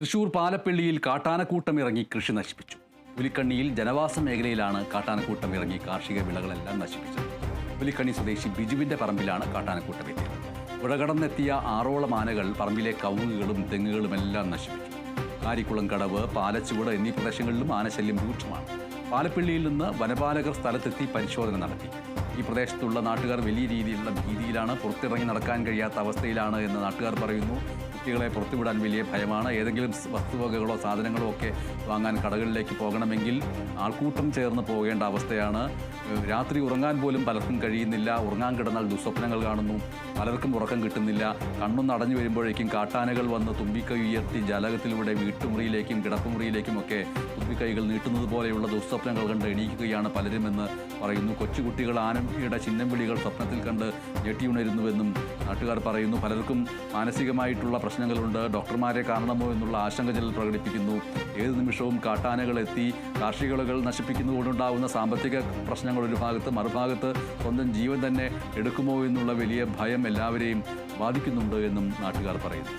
തൃശൂർ പാലപ്പള്ളിയിൽ കാട്ടാനക്കൂട്ടം ഇറങ്ങി കൃഷി നശിപ്പിച്ചു. പുലിക്കണ്ണിയിൽ ജനവാസ മേഖലയിലാണ് കാട്ടാനക്കൂട്ടം ഇറങ്ങി കാർഷിക വിളകളെല്ലാം നശിപ്പിച്ചത്. പുലിക്കണ്ണി സ്വദേശി ബിജുവിന്റെ പറമ്പിലാണ് കാട്ടാനക്കൂട്ടം എത്തിയത്. പുഴകടന്നെത്തിയ ആറോളം ആനകൾ പറമ്പിലെ കവുങ്ങുകളും തെങ്ങുകളും എല്ലാം നശിപ്പിച്ചു. കാരിക്കുളം കടവ് പാലച്ചുവട് എന്നീ പ്രദേശങ്ങളിലും ആനശല്യം രൂക്ഷമാണ്. പാലപ്പള്ളിയിൽ നിന്ന് വനപാലകർ സ്ഥലത്തെത്തി പരിശോധന നടത്തി. ഈ പ്രദേശത്തുള്ള നാട്ടുകാർ വലിയ രീതിയിലുള്ള ഭീതിയിലാണ് പുറത്തിറങ്ങി നടക്കാൻ കഴിയാത്ത അവസ്ഥയിലാണ് എന്ന് നാട്ടുകാർ പറയുന്നു. കുട്ടികളെ പുറത്തുവിടാൻ വലിയ ഭയമാണ്. ഏതെങ്കിലും വസ്തുവകകളോ സാധനങ്ങളോ ഒക്കെ വാങ്ങാൻ കടകളിലേക്ക് പോകണമെങ്കിൽ ആൾക്കൂട്ടം ചേർന്ന് പോകേണ്ട അവസ്ഥയാണ്. രാത്രി ഉറങ്ങാൻ പോലും പലർക്കും കഴിയുന്നില്ല. ഉറങ്ങാൻ കിടന്നാൽ ദുസ്വപ്നങ്ങൾ കാണുന്നു. പലർക്കും ഉറക്കം കിട്ടുന്നില്ല. കണ്ണൊന്ന് അടഞ്ഞു വരുമ്പോഴേക്കും കാട്ടാനകൾ വന്ന് തുമ്പിക്കൈ ഉയർത്തി ജാലകത്തിലൂടെ വീട്ടുമുറിയിലേക്കും കിടപ്പുമുറിയിലേക്കും ഒക്കെ തുമ്പിക്കൈകൾ നീട്ടുന്നത് പോലെയുള്ള ദുസ്വപ്നങ്ങൾ കണ്ട് എണീക്കുകയാണ് പലരുമെന്ന് പറയുന്നു. കൊച്ചുകുട്ടികൾ ആനയുടെ ചിഹ്നം വിളികൾ സ്വപ്നത്തിൽ കണ്ട് ഞെട്ടിയുണരുന്നുവെന്നും നാട്ടുകാർ പറയുന്നു. പലർക്കും മാനസികമായിട്ടുള്ള പ്രശ്നങ്ങളുണ്ട്. ഡോക്ടർമാരെ കാണണമോ എന്നുള്ള ആശങ്ക ചിലർ പ്രകടിപ്പിക്കുന്നു. ഏത് നിമിഷവും കാട്ടാനകളെത്തി കാർഷിക വിളകൾ നശിപ്പിക്കുന്നതുകൊണ്ടുണ്ടാകുന്ന സാമ്പത്തിക പ്രശ്നങ്ങൾ ഒരു ഭാഗത്ത് മറുഭാഗത്ത് സ്വന്തം ജീവൻ തന്നെ എടുക്കുമോ എന്നുള്ള വലിയ ഭയം എല്ലാവരെയും ബാധിക്കുന്നുണ്ട് എന്നും നാട്ടുകാർ പറയുന്നു.